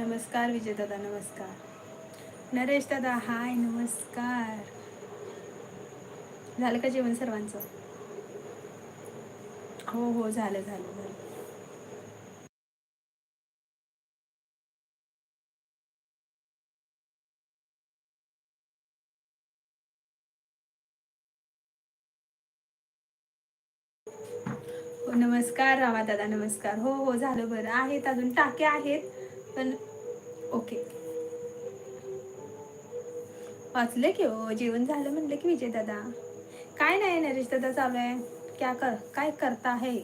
नमस्कार विजय दादा नमस्कार. नरेश दादा हाय नमस्कार. झालं का जेवण सर्वांचं? हो हो झालं झालं झालं. हो नमस्कार रामा दादा नमस्कार. हो हो झालं बरं. आहेत अजून टाके आहेत पण ओके. वाचले की हो जेवण झालं म्हणलं की विजय दादा. काय नाही नरेश दादा चालू आहे. क्या कर काय करता आहे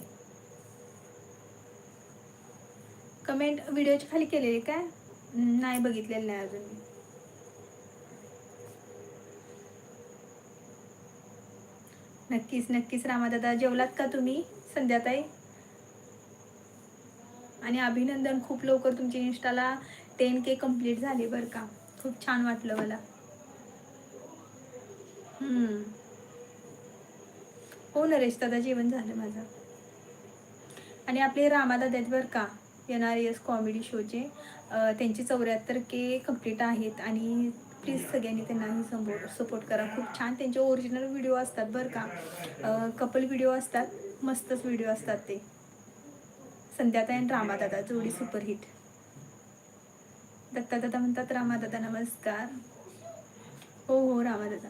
कमेंट व्हिडिओच्या खाली केलेली काय? नाही बघितलेलं नाही अजून मी. नक्कीच नक्कीच रामादादा जेवलात का तुम्ही संध्याताई? आणि अभिनंदन खूप लवकर तुमच्या इंस्टाला टेन के कंप्लीट झाले बरं का. खूप छान वाटलं मला. हो नरेश दादा जेवण झालं माझं. आणि आपले रामादादा आहेत बरं का एन आर एस कॉमेडी शोचे त्यांचे चौऱ्याहत्तर के कंप्लीट आहेत आणि प्लीज सगळ्यांनी त्यांनाही सपोर्ट सपोर्ट करा. खूप छान त्यांचे ओरिजिनल व्हिडिओ असतात बरं का. कपल व्हिडिओ असतात. मस्तच व्हिडिओ असतात ते. संध्याताई आणि रामादादा जोडी सुपरहिट दत्तादादा म्हणतात रामादादा नमस्कार. हो हो रामादादा.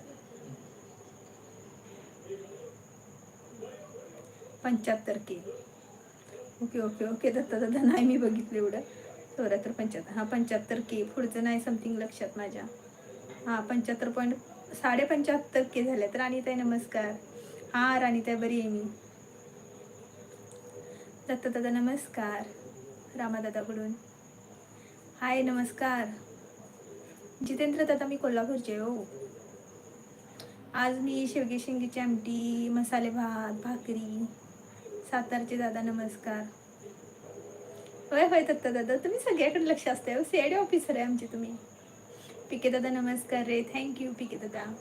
पंच्याहत्तर K. Okay okay okay Datta दादा नाही मी बघितलं एवढं. चौऱ्याहत्तर पंच्याहत्तर. हां पंच्याहत्तर के. पुढचं नाही समथिंग लक्षात माझ्या. हां पंच्याहत्तर पॉईंट साडे पंच्याहत्तर के झाल्यात. राणीताई नमस्कार. हां राणीताई बरी आहे मी. दत्ता दादा नमस्कार. रामादादाकडून. हाय नमस्कार. जितेंद्र दादा मी कोल्हापूरचे हो. आज मी शेवगे शेंगीची आमटी मसाले भात भाकरी सातारचे दादा नमस्कार. होय होय दत्ता दादा तुम्ही सगळ्याकडे लक्ष असते सी आय डी ऑफिसर आहे आमचे तुम्ही. पिके दादा नमस्कार रे. थँक्यू पिके दादा.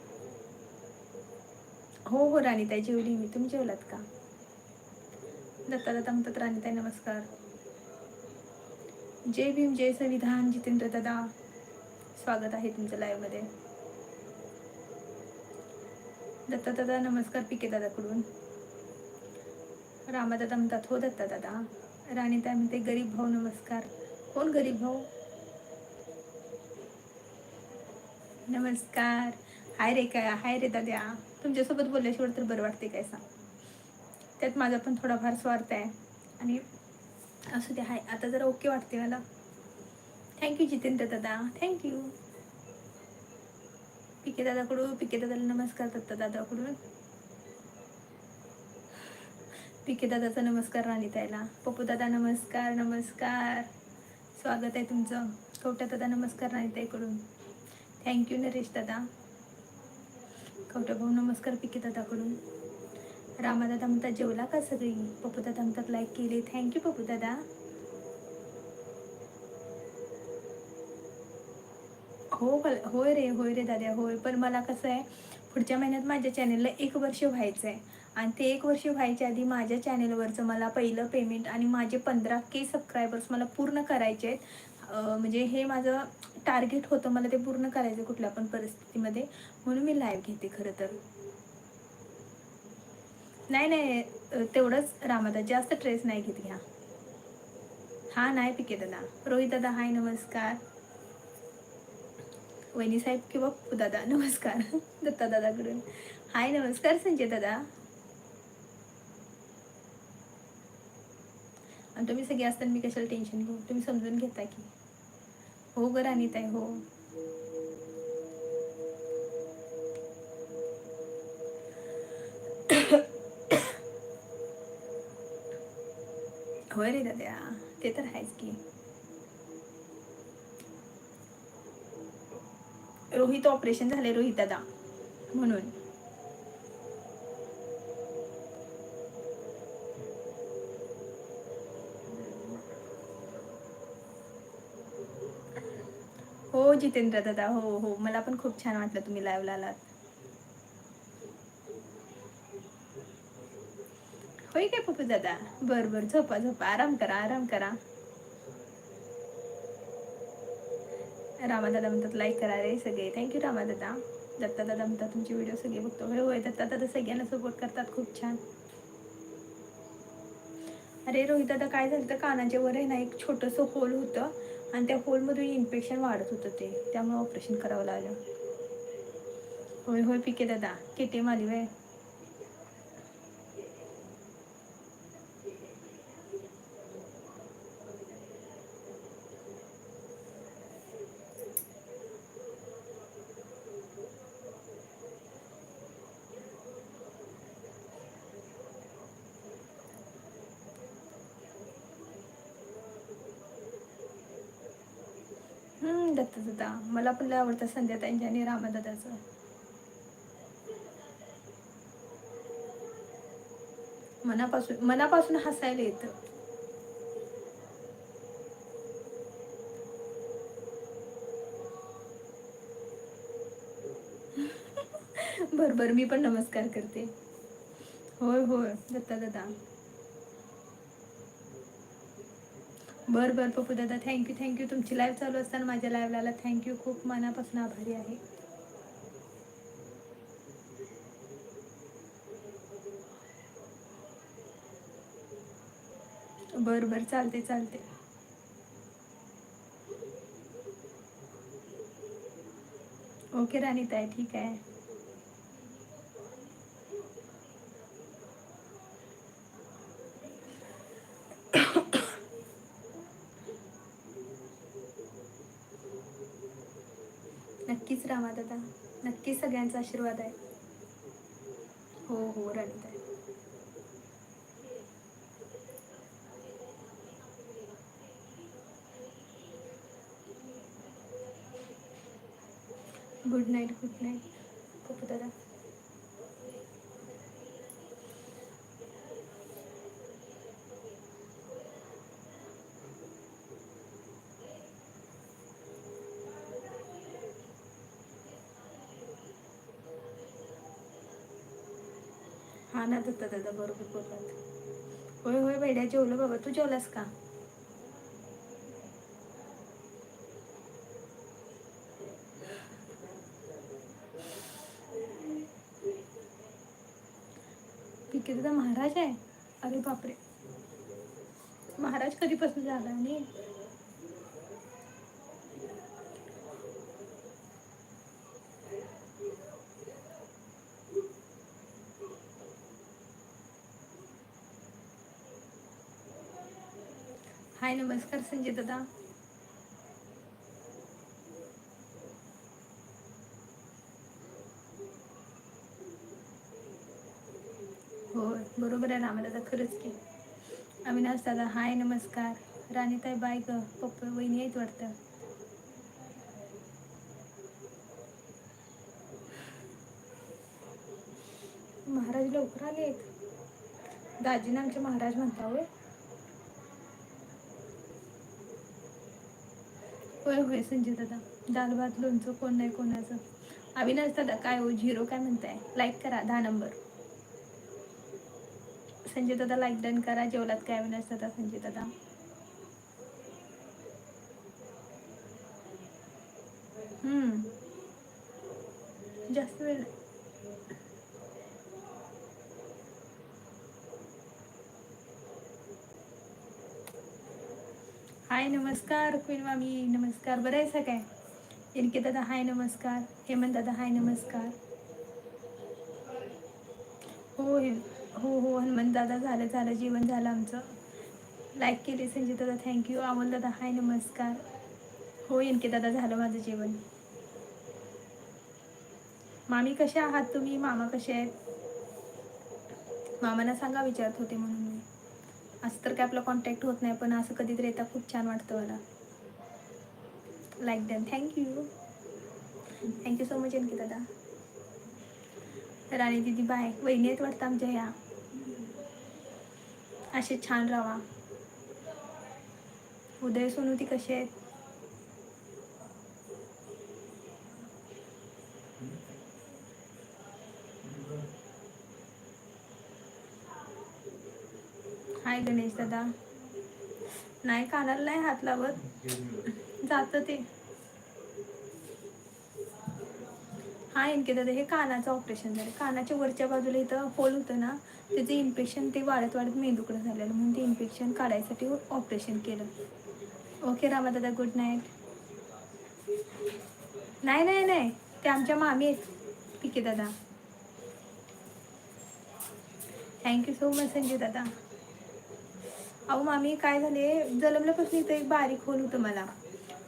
हो हो राणीताई जेवली मी. तुम्ही जेवलात का? दत्ता दादा म्हणतात राणीताई नमस्कार. जय भीम जय संविधान. जितेंद्र दादा स्वागत आहे तुमचं लाईव्हमध्ये दत्ता दादा नमस्कार पिके दादाकडून. रामादादा म्हणतात हो दत्ता दादा राणीताई म्हणते गरीब भाऊ नमस्कार. कोण गरीब भाऊ? नमस्कार. हाय रे काय हाय रे दाद्या. तुमच्यासोबत बोलल्याशिवाय तर बरं वाटते काय सांग. त्यात माझा पण थोडाफार स्वार्थ आहे. आणि असू दे हाय आता जरा ओके वाटते मला. थँक्यू जितेंद्र दादा. थँक्यू पिके दादाकडून पिके दादाला नमस्कार दत्ता दादाकडून. पिके दादाचा नमस्कार राणीताईला. पप्पू दादा नमस्कार नमस्कार. स्वागत आहे तुमचं. कवट्या दादा नमस्कार राणीताईकडून. थँक्यू नरेश दादा. कवट्या भाऊ नमस्कार पिके दादाकडून. रामादादा म्हणतात जेवला का सगळी? पप्पूदादा म्हणतात लाईक केले. थँक्यू पप्पू दादा हो कल होय रे होय रे दादा होय. पण मला कसं आहे पुढच्या महिन्यात माझ्या चॅनेलला एक वर्ष व्हायचं आहे आणि ते एक वर्ष व्हायच्या आधी माझ्या चॅनेलवरचं मला पहिलं पेमेंट आणि माझे पंधरा के सबस्क्रायबर्स मला पूर्ण करायचे आहेत. म्हणजे हे माझं टार्गेट होतं मला ते पूर्ण करायचं कुठल्या पण परिस्थितीमध्ये. म्हणून मी लाईव्ह घेते खरं तर. नाही नाही. तेवढंच रामादा जास्त ट्रेस नाही घेत घ्या. हा नाही पिके दादा. रोहित दादा हाय नमस्कार. वहिनी साहेब किंवा दादा नमस्कार. दत्ता दादाकडून. हाय नमस्कार संजय दादा. आणि तुम्ही सगळे असताना मी कशाला टेन्शन घेऊ? तुम्ही समजून घेता की. हो ग राणीताई हो. होय रे दादा ते तर आहेच की रोहित ऑपरेशन झाले रोहित दादा म्हणून हो जितेंद्र दादा हो हो मला पण खूप छान वाटलं तुम्ही लाईव्हला आलात होय काय पप्पू दादा? बर बर झोपा झोपा. आराम करा आराम करा. रामादादा म्हणतात लाईक करा रे सगळे. थँक्यू रामादादा दत्ता दादा म्हणतात तुमचे व्हिडिओ सगळे बघतो. होय होय दत्ता दादा सगळ्यांना सपोर्ट करतात खूप छान. अरे रोहित दादा काय झालं तर कानाच्या वर आहे ना एक छोटंसं होल होतं आणि त्या होलमधून इन्फेक्शन वाढत होतं ते. त्यामुळे ऑपरेशन करावं लागलं. होय होय पिके दादा. केटे माली वय हम्म, दत्ता दादा मला पण लय आवडतं संध्या आणि रामादादाचं. मनापासून मनापासून हसायला येतं. बरोबर बर मी पण नमस्कार करते. होय होय दत्ता दादा. बर बर पप्पू दादा थँक्यू थँक्यू तुमची लाईव्ह चालू असताना माझ्या लाईव्हला थँक्यू खूप मनापासून आभारी आहे. बर बर चालते चालते. ओके राणीताई ठीक आहे. नक्कीच रामा दादा नक्की सगळ्यांचा आशीर्वाद आहे. हो हो राणीताई गुड नाईट गुड नाईट खूप दादा. हा होता दादा बरोबर बोललात. होय होय बेड्या जेवलं बाबा. तू जेवलास का? पिके दादा महाराज आहे. अरे बापरे. महाराज कधीपासून झाला आणि? हाय नमस्कार संजय दादा. होय बरोबर आहे ना दादा खरंच की. अविनाश दादा हाय नमस्कार. राणीताई बाय ग पप्पा वहिनी आहेत वाटतं. महाराज लवकर आले आहेत दाजीना आमचे महाराज म्हणता होय. होय होय संजय दादा. दाल भात लोणचं कोण नाही कोणाचं. अविनाश दादा काय हो झिरो काय म्हणताय? लाईक करा दहा नंबर संजय दादा लाईक डन करा. जेवलात काय अविनाश दादा संजय दादा? हम्म. जास्त वेळ हाय नमस्कार क्वीन मामी नमस्कार. बरं आहे काय इनके दादा हाय नमस्कार. हेमंत दादा हाय नमस्कार. हो हे हो हो हनुमंत दादा झालं झालं जेवण झालं आमचं. लाईक केले संजय दादा थँक्यू अमोल दादा हाय नमस्कार. हो इनके दादा झालं माझं जेवण. मामी कसे आहात तुम्ही? मामा कसे आहेत? मामांना सांगा विचारत होते म्हणून मी. असं तर काय आपला कॉन्टॅक्ट होत नाही पण असं कधीतरी येता. खूप छान वाटतं मला. Like done thank you thank you so much आणखी दादा. राणी दिदी बाय वहिनी आहेत वाटतं आमच्या ह्या. असे छान राहा उदय सोनू ती कशी आहेत? नाही गणेश दादा. नाही कानाला नाही हात लावत. जातं ते. हा इनके दादा हे कानाचं ऑपरेशन झालं. कानाच्या वरच्या बाजूला इथं होल होतं ना त्याचं इन्फेक्शन ते वाढत वाढत मेंदूकडे झालेलं. म्हणून ते इन्फेक्शन काढायसाठी ऑपरेशन केलं. ओके रामा दादा गुड नाईट नाही नाही नाही. ते आमच्या मामी आहेत पिके दादा. थँक्यू सो मच संजय दादा. अहो मामी काय झाले? जलमल्यापासून इथं एक बारीक होल होतं मला.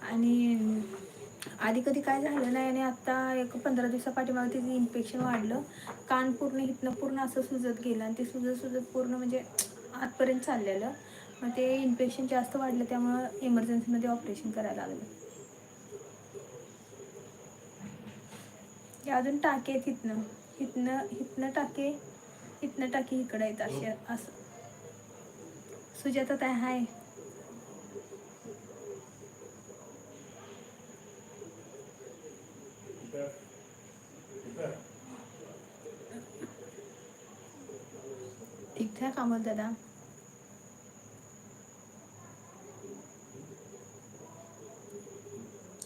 आणि आधी कधी काय झालं नाही आणि आत्ता एक पंधरा दिवसा पाठीमागे तिचं इन्फेक्शन वाढलं. कान पूर्ण इथनं पूर्ण असं सुजत गेलं आणि ते सुजत सुजत पूर्ण म्हणजे आतपर्यंत चाललेलं. मग ते इन्फेक्शन जास्त वाढलं त्यामुळं इमर्जन्सीमध्ये ऑपरेशन करायला लागलं. अजून टाके आहेत इथनं इथनं इथनं टाके इथनं टाके इकडं आहेत असे असं. सुजाता ताई हाय. ठीक ठाक अमोल दादा.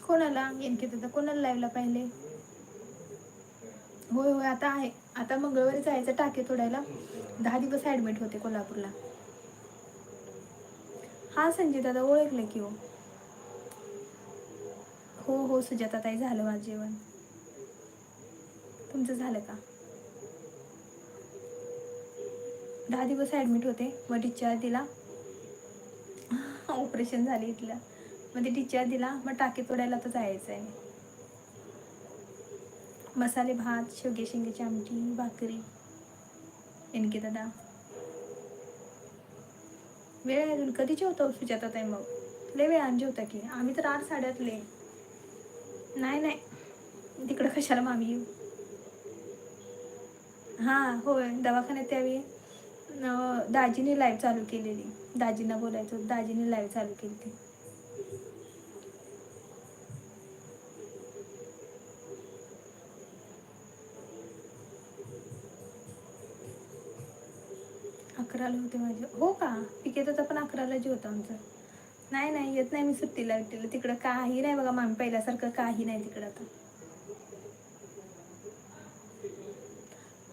कोणाला? येणके दादा कोणाला लाईव्हला पाहिले? होय होय आता आहे. आता मंगळवारी जायचं टाके तोडायला. दहा दिवस ॲडमिट होते कोल्हापूरला. हा संजय दादा ओळखलं की हो. हो हो सुजाता ताई झालं माझं जेवण. तुमचं झालं का? दहा दिवस ॲडमिट होते मग डिस्चार्ज दिला. ऑपरेशन झाले इथलं. मग ते डिस्चार्ज दिला मग टाके तोडायला तर जायचं आहे मसाले भात शेवगे शेंगेची आमटी भाकरी. एनके दादा. वेळ आहे अजून कधी जेवतो हो सुजाता ताई मग? लय वेळानं जेवता की. आम्ही तर आठ साड्यातले नाही नाही. तिकडं कशाला मामी येऊ? हां होय. दवाखान्यात त्यावेळी दाजीने लाईव्ह चालू केलेली. दाजींना बोलायचं दाजीने लाईव्ह चालू केली ती. अकराला होते माझे. हो का? पिकेत पण अकराला जेवतो आमचं. नाही नाही येत नाही मी सुट्टीला विट्टीला तिकडं काही नाही बघा मामी पहिल्यासारखं काही नाही तिकडं आता.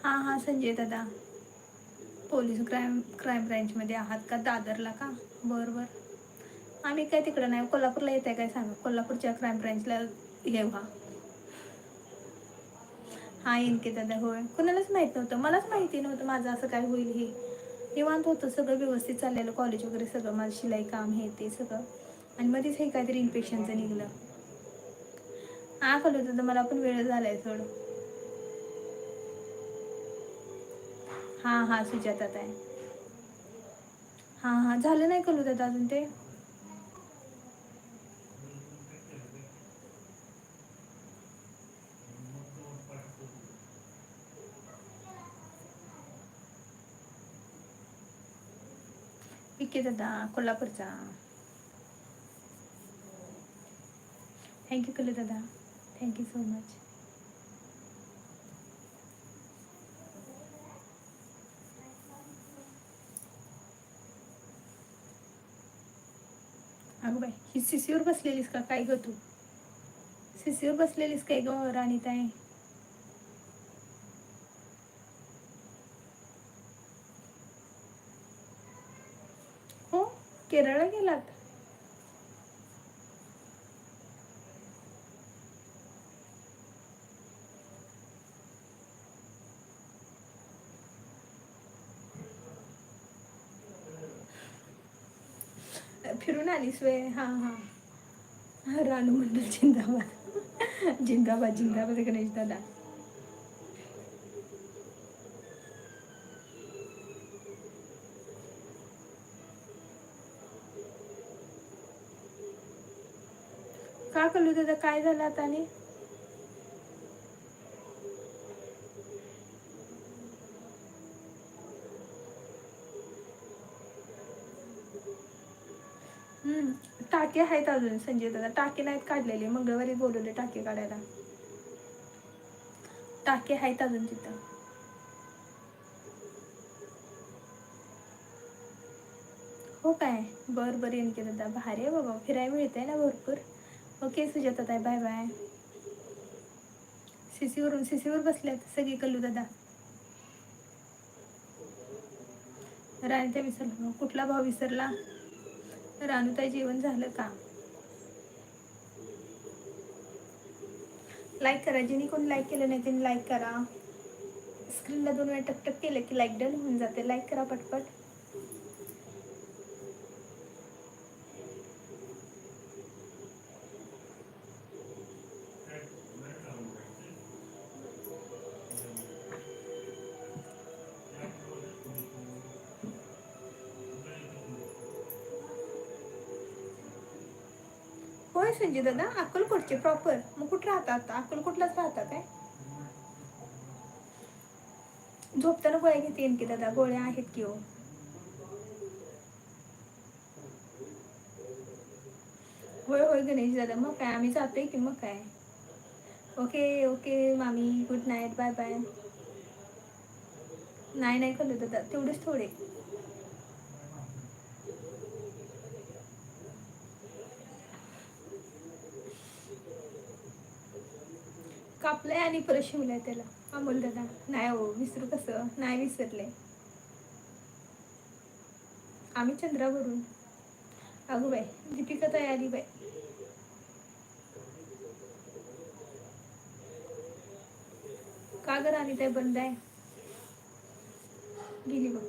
हां हां संजय दादा. पोलीस क्राईम क्राईम ब्रँचमध्ये आहात का? दादरला का? बरं बरं. आम्ही काय तिकडं नाही. कोल्हापूरला येत आहे काय सांगा? कोल्हापूरच्या क्राईम ब्रँचला हे व्हा. हां येईन की दादा होय. कुणालाच माहीत नव्हतं. मलाच माहिती नव्हतं माझं असं काय होईल हे. निवांत होतं सगळं व्यवस्थित चाललेलं कॉलेज वगैरे सगळं माझं शिलाई काम हे ते सगळं. आणि मध्येच हे काहीतरी इन्फेक्शनचं निघलं. हा होतं दादा मला पण वेळ झालाय थोडं. हां हां सुजातात आहे हां हां झालं नाही कळू दादा अजून ते? ओके दादा कोल्हापूरचा थँक्यू कले दादा. थँक्यू सो मच अगं बाई ही सिसीवर बसलेलीस का? काय ग तू? सिसीवर बसलेलीस काय ग राणीताई ताई हो केरळला गेलात? फिरून आलीस वे. हां हां. रानू मंडल जिंदाबाद. जिंदाबाद जिंदाबाद गणेश दादा. का कळू दादा? काय झालं आता आणि? टाके आहेत अजून संजय दादा. टाके नाहीत काढलेले. मंगळवारी बोलवले टाके काढायला. टाके आहेत अजून तिथं. हो काय? बर बर येईन की दादा. भारी आहे बाबा. फिरायला मिळतंय ना भरपूर? ओके सुजाता ताई बाय बाय सीसीवरून सीसीवर बसल्यात सगळी कल्लू दादा. राणी त्या विसरला कुठला भाव विसरला? राणूताई जेवण झालं का? लाईक करा जिने कोण लाईक केलं नाही त्यांनी लाईक करा. स्क्रीनला दोन वेळा टकटक केलं की लाईक डन होऊन जाते. लाईक करा पटपट. होय संजय दादा अक्कलकोटचे प्रॉपर मग कुठं राहतात अक्कलकोटलाच राहतात काय? झोपताना गोळ्या घेते येईन की दादा. गोळ्या आहेत की हो? होय होय गणेश दादा. मग काय? आम्ही जातोय की मग काय? ओके ओके मामी. गुड नाईट बाय बाय नाही नाही कळलं दादा. तेवढेच थोडे. कापलंय आणि परत शिवलंय त्याला. अमोल दादा. नाही हो विसरू कसं? नाही विसरले. आम्ही चंद्रावरून. अगो बाई दीपिका तयारी बाई. का गर आली काय बंद आहे? गेली बघ.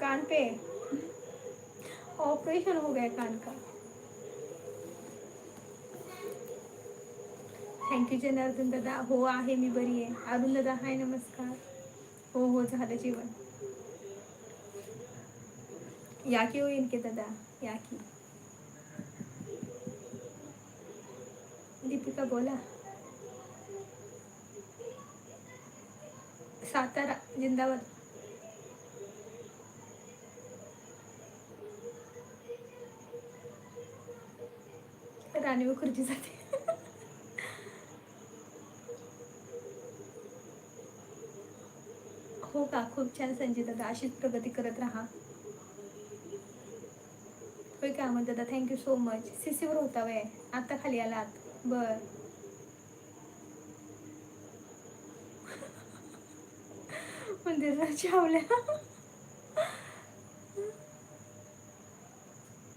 कान पे. ऑपरेशन हो गया कान का? थँक्यू जनार्दन दादा. हो आहे मी बरी आहे. अरुण दादा हाय नमस्कार. हो हो झालं जेवण. या की होईल की दादा? या की दीपिका बोला. सातारा जिंदाबाद. राणी मुखर्जी जाते हो का? खूप छान संजय दादा. अशीच प्रगती करत राहा. होय का म्हणत दादा? थँक्यू सो मच सीसीवर होता वय. आता खाली आलात. बर. म्हणजे मंदिरात चावल्या